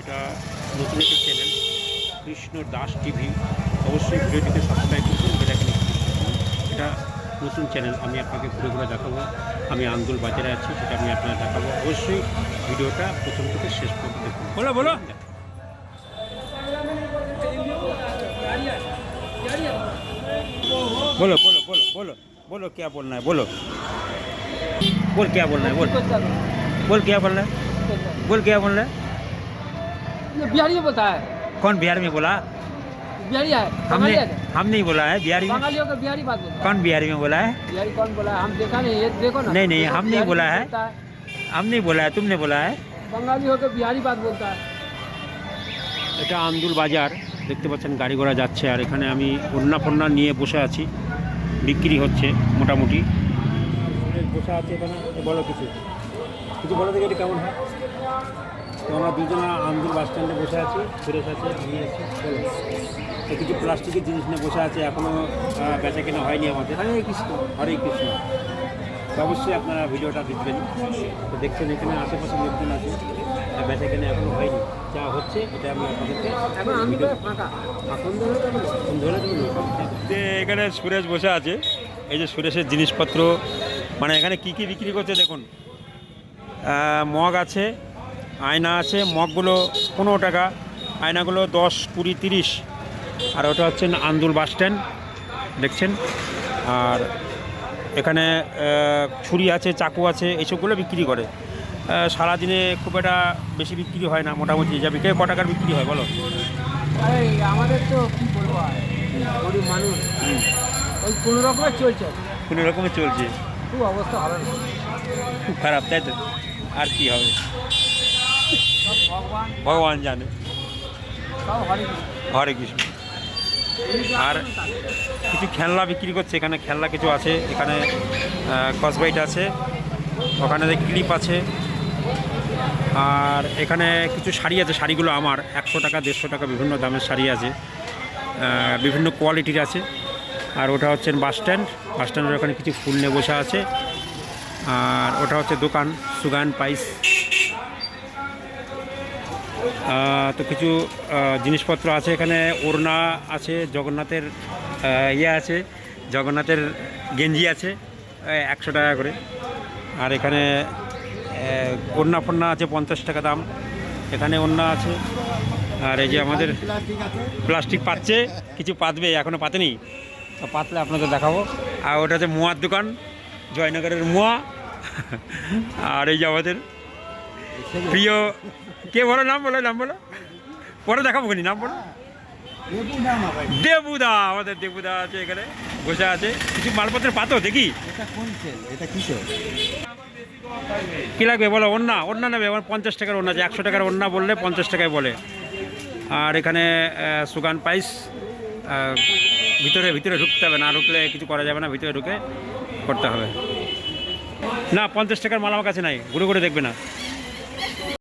এটা নতুন একটি চ্যানেল কৃষ্ণ দাস টিভি অবশ্যই ভিডিওটিকে সাবস্ক্রাইব করুন বেলাইকন এটা নতুন চ্যানেল আমি আপনাকে ঘুরে ঘুরে দেখাবো আমি আন্দুল বাজারে আছি সেটা আমি আপনাকে দেখাবো অবশ্যই ভিডিওটা প্রথম থেকে শেষ পর্যন্ত দেখুন বলো বলো बोलो बोलो बोलो बोलो बोलो क्या बोलना है बोलो बोल क्या बोलना है बोल बोल क्या बोलना है बोल क्या बोलना है ये बिहारी में बोलता है कौन बिहार में बोला बिहारी है हमने बंगाली है हम नहीं बोला है बिहारी में बंगालियों का बिहारी बात बोलता है कौन बिहारी में बोला है बिहारी कौन बोला है हम देखा नहीं ये देखो ना नहीं, नहीं, देखो, हम नहीं बिहारी बोला में है। बोलता हम नहीं बोला है तुमने बोला है बंगाली होकर बिहारी बात बोलता है এটা আন্দুল বাজার দেখতে পাচ্ছেন গাড়ি ঘোড়া যাচ্ছে আর এখানে আমি ওন্না ফন্না নিয়ে বসে আছি বিক্রি হচ্ছে মোটামুটি বসে আছে এখানে বলো কিছু কিছু বলো দেখি এটা কেমন হয় তো আমরা দুজনে আন্দুল বাস স্ট্যান্ডে বসে আছি ফ্রেশ আছে আমি আছি তো কিছু প্লাস্টিকের জিনিস নিয়ে বসে আছে এখনও বেচা কেনা হয়নি আমাদের। হরে কৃষ্ণ। হরে কৃষ্ণ। তো অবশ্যই আপনারা ভিডিওটা দেখবেন। তো দেখছেন এখানে আশেপাশে লোকজন আছে আর বেচা কেনা এখনও হয়নি। যা হচ্ছে এটা আমি আপনাদেরকে এখন আমি তো এখন ধরে যে এখানে সুরেশ বসে আছে এই যে সুরেশের জিনিসপত্র মানে এখানে কি কি বিক্রি করছে দেখুন। মগ আছে আয়না আছে মগগুলো পনেরো টাকা আয়নাগুলো দশ কুড়ি তিরিশ। আর ওটা হচ্ছে আন্দুল বাস স্ট্যান্ড দেখছেন? আর এখানে ছুরি আছে চাকু আছে এইসবগুলো বিক্রি করে। সারাদিনে খুব একটা বেশি বিক্রি হয় না মোটামুটি। যা বিক্রি ক টাকার বিক্রি হয় বলো? আমাদের তো কি বলব গরিব মানুষ। ওই কোনো রকমের চলছে। কোনো রকমের চলছে। খুব অবস্থা ভালো খুব খারাপ তাই তো? আর কি হবে? ভগবান জানে। হরে কৃষ্ণ। আর কিছু খেলনা বিক্রি করছে এখানে খেলনা কিছু আছে এখানে কসবাইট আছে ওখানে ক্লিপ আছে আর এখানে কিছু শাড়ি আছে শাড়িগুলো আমার একশো টাকা দেড়শো টাকা বিভিন্ন দামের শাড়ি আছে বিভিন্ন কোয়ালিটির আছে আর ওটা হচ্ছে বাস স্ট্যান্ড বাস স্ট্যান্ডের ওখানে কিছু ফুল নিয়ে বসে আছে আর ওটা হচ্ছে দোকান সুগান পাইস। তো কিছু জিনিসপত্র আছে এখানে, ওড়না আছে, জগন্নাথের ইয়ে আছে, জগন্নাথের গেঞ্জি আছে একশো টাকা করে। আর এখানে ওড়না ফোড়না আছে পঞ্চাশ টাকা দাম। এখানে ওড়না আছে, আর এই যে আমাদের প্লাস্টিক পাচ্ছে, কিছু পাতবে এখনও পাতেনি। তো পাতলে আপনাদের দেখাবো। আর ওটা হচ্ছে মোয়ার দোকান, জয়নগরের মোয়া। আর এই যে আমাদের প্রিয়, কে বলো, নাম বলো নাম বলো। পরে দেখাবো খানি নাম বলো। দেবুদা, আমাদের দেবুদা আছে এখানে, বসে আছে। কিছু মালপত্রের পাতো দেখি? কী লাগবে বলো ওন্না ওন্না নেবে, আমার পঞ্চাশ টাকার ওন্না আছে, একশো টাকার ওন্না বললে পঞ্চাশ টাকায় বলে। আর এখানে সুগান পাইস ভিতরে ভিতরে ঢুকতে হবে, না ঢুকলে কিছু করা যাবে না, ভিতরে ঢুকে করতে হবে। না, পঞ্চাশ টাকার মাল আমার কাছে নাই, ঘুরে ঘুরে দেখবে না।